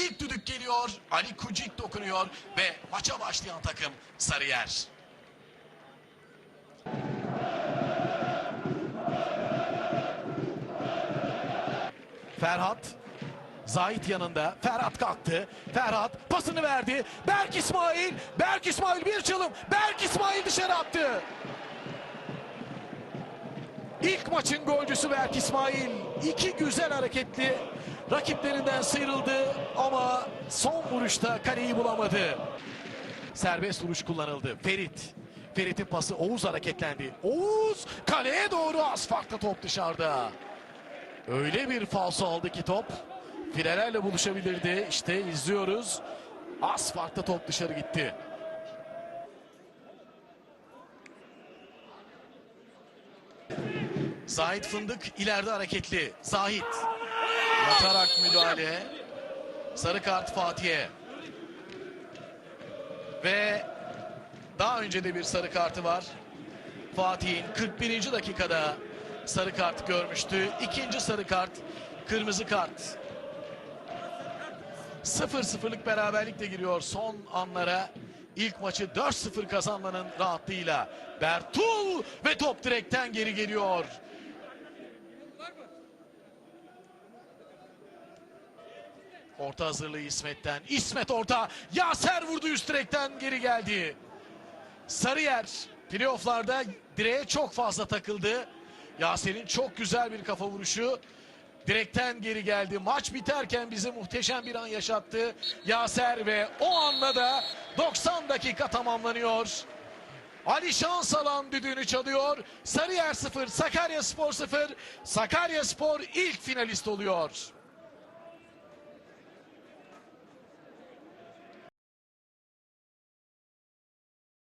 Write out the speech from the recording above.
İlk düdük geliyor. Ali Kucik dokunuyor ve maça başlayan takım Sarıyer. Ferhat Zahit yanında. Ferhat kalktı. Ferhat pasını verdi. Berk İsmail. Berk İsmail bir çalım. Berk İsmail dışarı attı. İlk maçın golcüsü Berk İsmail. İki güzel hareketli rakiplerinden sıyrıldı ama son vuruşta kaleyi bulamadı. Serbest vuruş kullanıldı. Ferit. Ferit'in pası Oğuz hareketlendi. Oğuz kaleye doğru az top dışarıda. Öyle bir falso aldı ki top. Filelerle buluşabilirdi. İşte izliyoruz. Az top dışarı gitti. Zahit Fındık ileride hareketli. Zahit. Yatarak müdahale. Sarı kart Fatih'e. Ve daha önce de bir sarı kartı var. Fatih'in 41. dakikada sarı kart görmüştü. İkinci sarı kart, kırmızı kart. 0-0'lık beraberlikle giriyor son anlara. İlk maçı 4-0 kazanmanın rahatlığıyla. Bertul ve top direkten geri geliyor. Orta hazırlığı İsmet'ten. İsmet orta. Yaser vurdu üst direkten geri geldi. Sarıyer playofflarda direğe çok fazla takıldı. Yaser'in çok güzel bir kafa vuruşu. Direkten geri geldi. Maç biterken bize muhteşem bir an yaşattı. Yaser ve o anla da 90 dakika tamamlanıyor. Ali Şansalan düdüğünü çalıyor. Sarıyer 0, Sakarya Spor 0. Sakarya Spor ilk finalist oluyor.